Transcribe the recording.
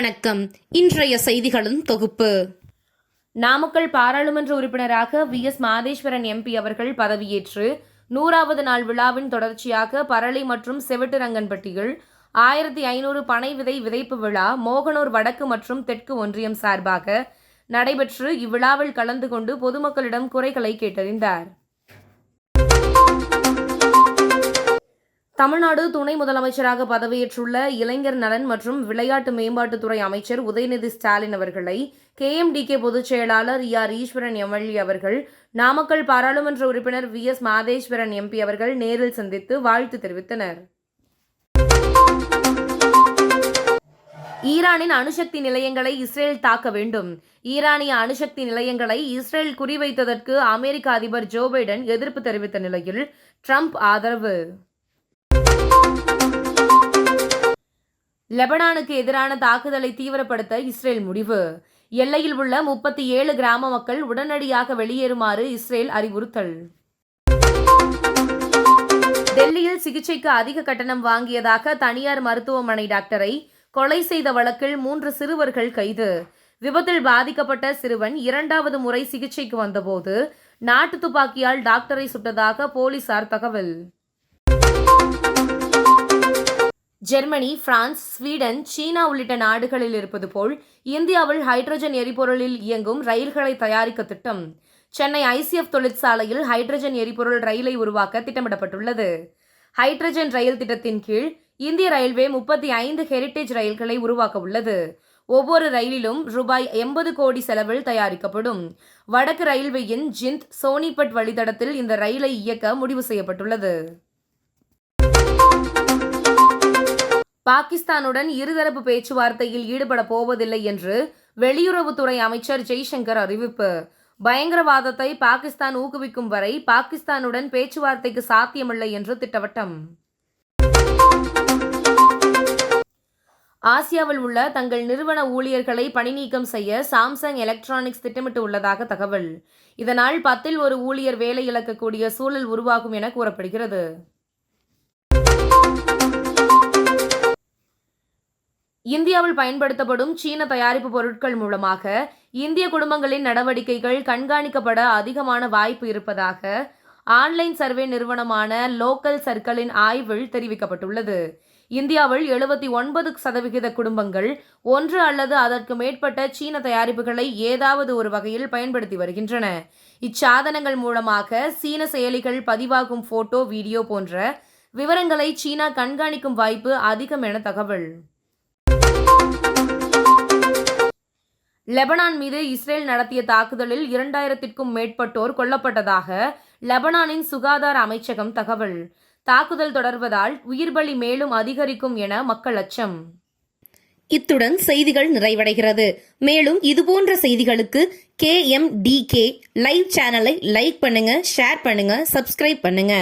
வணக்கம். இன்றைய செய்திகளின் தொகுப்பு. நாமக்கல் பாராளுமன்ற உறுப்பினராக வி. எஸ். மாதேஸ்வரன் எம்பி அவர்கள் பதவியேற்று நூறாவது நாள் விழாவின் தொடர்ச்சியாக பரளி மற்றும் செவிட்டுரங்கன்பட்டியில் ஆயிரத்தி ஐநூறு பனை விதை விதைப்பு விழா மோகனூர் வடக்கு மற்றும் தெற்கு ஒன்றியம் சார்பாக நடைபெற்று இவ்விழாவில் கலந்து கொண்டு பொதுமக்களிடம் குறைகளை கேட்டறிந்தார். தமிழ்நாடு துணை முதலமைச்சராக பதவியேற்றுள்ள இளைஞர் நலன் மற்றும் விளையாட்டு மேம்பாட்டுத்துறை அமைச்சர் உதயநிதி ஸ்டாலின் அவர்களை கேஎம்டிகே பொதுச் செயலாளர் ஆர் ஈஸ்வரன் எம்எல்ஏ அவர்கள் நாமக்கல் பாராளுமன்ற உறுப்பினர் வி எஸ் மாதேஸ்வரன் எம்பி அவர்கள் நேரில் சந்தித்து வாழ்த்து தெரிவித்தனர். ஈரானின் அணுசக்தி நிலையங்களை இஸ்ரேல் தாக்க வேண்டும். ஈரானிய அணுசக்தி நிலையங்களை இஸ்ரேல் குறிவைத்ததற்கு அமெரிக்க அதிபர் ஜோ பைடன் எதிர்ப்பு தெரிவித்த நிலையில் ட்ரம்ப் ஆதரவு. லெபனானுக்கு எதிரான தாக்குதலை தீவிரப்படுத்த இஸ்ரேல் முடிவு. எல்லையில் உள்ள முப்பத்தி ஏழு கிராம மக்கள் உடனடியாக வெளியேறுமாறு இஸ்ரேல் அறிவுறுத்தல். டெல்லியில் சிகிச்சைக்கு அதிக கட்டணம் வாங்கியதாக தனியார் மருத்துவமனை டாக்டரை கொலை செய்த வழக்கில் மூன்று சிறுவர்கள் கைது. விபத்தில் பாதிக்கப்பட்ட சிறுவன் இரண்டாவது முறை சிகிச்சைக்கு வந்தபோது நாட்டு துப்பாக்கியால் டாக்டரை சுட்டதாக போலீசார் தகவல். ஜெர்மனி பிரான்ஸ் ஸ்வீடன் சீனா உள்ளிட்ட நாடுகளில் இருப்பது போல் இந்தியாவில் ஹைட்ரஜன் எரிபொருளில் இயங்கும் ரயில்களை தயாரிக்க திட்டம். சென்னை ஐசிஎஃப் தொழிற்சாலையில் ஹைட்ரஜன் எரிபொருள் ரயிலை உருவாக்க திட்டமிடப்பட்டுள்ளது. ஹைட்ரஜன் ரயில் திட்டத்தின் கீழ் இந்திய ரயில்வே முப்பத்தி ஐந்து ஹெரிட்டேஜ் ரயில்களை உருவாக்க உள்ளது. ஒவ்வொரு ரயிலிலும் ரூபாய் எண்பது கோடி செலவில் தயாரிக்கப்படும். வடக்கு ரயில்வேயின் ஜிந்த் சோனிபட் வழித்தடத்தில் இந்த ரயிலை இயக்க முடிவு செய்யப்பட்டுள்ளது. பாகிஸ்தானுடன் இருதரப்பு பேச்சுவார்த்தையில் ஈடுபட போவதில்லை என்று வெளியுறவுத்துறை அமைச்சர் ஜெய்சங்கர் அறிவிப்பு. பயங்கரவாதத்தை பாகிஸ்தான் ஊக்குவிக்கும் வரை பாகிஸ்தானுடன் பேச்சுவார்த்தைக்கு சாத்தியமில்லை என்று திட்டவட்டம். ஆசியாவில் உள்ள தங்கள் நிறுவன ஊழியர்களை பணிநீக்கம் செய்ய சாம்சங் எலக்ட்ரானிக்ஸ் திட்டமிட்டு உள்ளதாக தகவல். இதனால் பத்தில் ஒரு ஊழியர் வேலை இழக்கக்கூடிய சூழல் உருவாகும் என கூறப்படுகிறது. இந்தியாவில் பயன்படுத்தப்படும் சீன தயாரிப்பு பொருட்கள் மூலமாக இந்திய குடும்பங்களின் நடவடிக்கைகள் கண்காணிக்கப்பட அதிகமான வாய்ப்பு இருப்பதாக ஆன்லைன் சர்வே நிறுவனமான லோக்கல் சர்க்கிளின் ஆய்வில் தெரிவிக்கப்பட்டுள்ளது. இந்தியாவில் எழுபத்தி ஒன்பது சதவிகித குடும்பங்கள் ஒன்று அல்லது அதற்கு மேற்பட்ட சீன தயாரிப்புகளை ஏதாவது ஒரு வகையில் பயன்படுத்தி வருகின்றன. இச்சாதனங்கள் மூலமாக சீன செயலிகள் பதிவாகும் போட்டோ வீடியோ போன்ற விவரங்களை சீனா கண்காணிக்கும் வாய்ப்பு அதிகம் என தகவல். லெபனான் மீது இஸ்ரேல் நடத்திய தாக்குதலில் இரண்டாயிரத்திற்கும் மேற்பட்டோர் கொல்லப்பட்டதாக லெபனானின் சுகாதார அமைச்சகம் தகவல். தாக்குதல் தொடர்வதால் உயிர்பலி மேலும் அதிகரிக்கும் என மக்கள் அச்சம். இத்துடன் செய்திகள் நிறைவடைகிறது. மேலும் இதுபோன்ற செய்திகளுக்கு K M T K live சேனலை லைக் பண்ணுங்க ஷேர் பண்ணுங்க சப்ஸ்கிரைப் பண்ணுங்க.